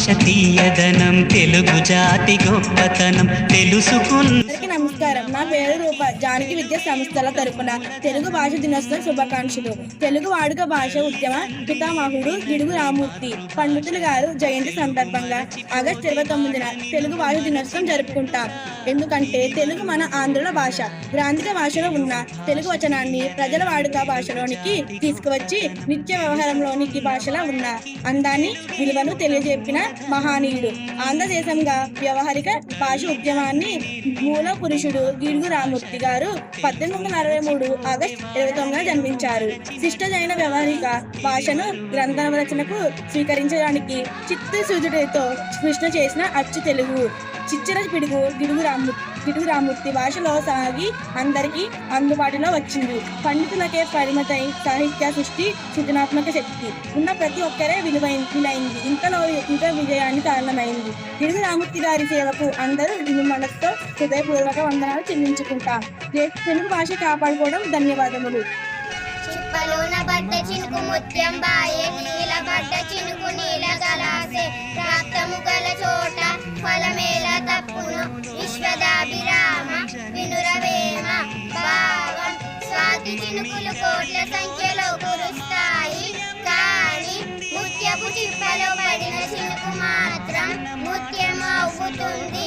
భాష తీయదనం తెలుగు జాతి గొప్పతనం తెలుసుకున్న నమస్కారం. నా పేరు రూప జానకి విద్యా సంస్థల తరపున తెలుగు భాష దినోత్సవం శుభాకాంక్షలు. తెలుగు వాడుక భాష ఉద్యమ పితామహుడు గిడుగు రామూర్తి పండితులు గారు జయంతి సందర్భంగా ఆగస్టు ఇరవై తొమ్మిదిన తెలుగు భాష దినోత్సవం జరుపుకుంటాం. ఎందుకంటే తెలుగు మన ఆంధ్రుల భాష. గ్రాంధిక భాషలో ఉన్న తెలుగు వచనాన్ని ప్రజల వాడుక భాషలోనికి తీసుకువచ్చి నిత్య వ్యవహారంలోనికి భాషలో ఉన్న అందాన్ని విలువను తెలియజెప్పిన మహానీయుడు. ఆంధ్రదేశంగా వ్యవహారిక భాష ఉద్యమాన్ని మూల పురుషుడు గిడుగు రామూర్తి గారు పద్దెనిమిది వందల అరవై మూడు ఆగస్టు ఇరవై తొమ్మిదిన జన్మించారు. శిష్ట జైన వ్యవహారిక భాషను గ్రంథ రచనకు స్వీకరించడానికి చిత్త సూర్యుడితో కృష్ణ చేసిన అచ్చు తెలుగు. చిచ్చర పిడుగు గిడుగు రామ గిడుగు రామూర్తి భాషలో సాగి అందరికీ అందుబాటులో వచ్చింది. పండితులకే పరిమితై సాహిత్య సృష్టి సృజనాత్మక శక్తి. ఉన్న ప్రతి ఒక్కరే విలువై విలైంది. ఇంతలో ఇంత విజయానికి కారణమైంది. గిడుగు రామూర్తి గారి సేవకు అందరూ విని మనసుతో హృదయపూర్వక వందనాలు చెల్లించుకుంటాం. తెలుగు భాష కాపాడుకోవడం ధన్యవాదములు. చిప్పలోన చినుకు ముత్యం బాయే నీల పడ్డ చినుకు నీల స్వాతి చినుకులు కోట్ల సంఖ్యలో కురుస్తాయి. కానీ ముత్యపు చిప్పలో పడిన చినుకు మాత్రం ముత్యం అవుతుంది.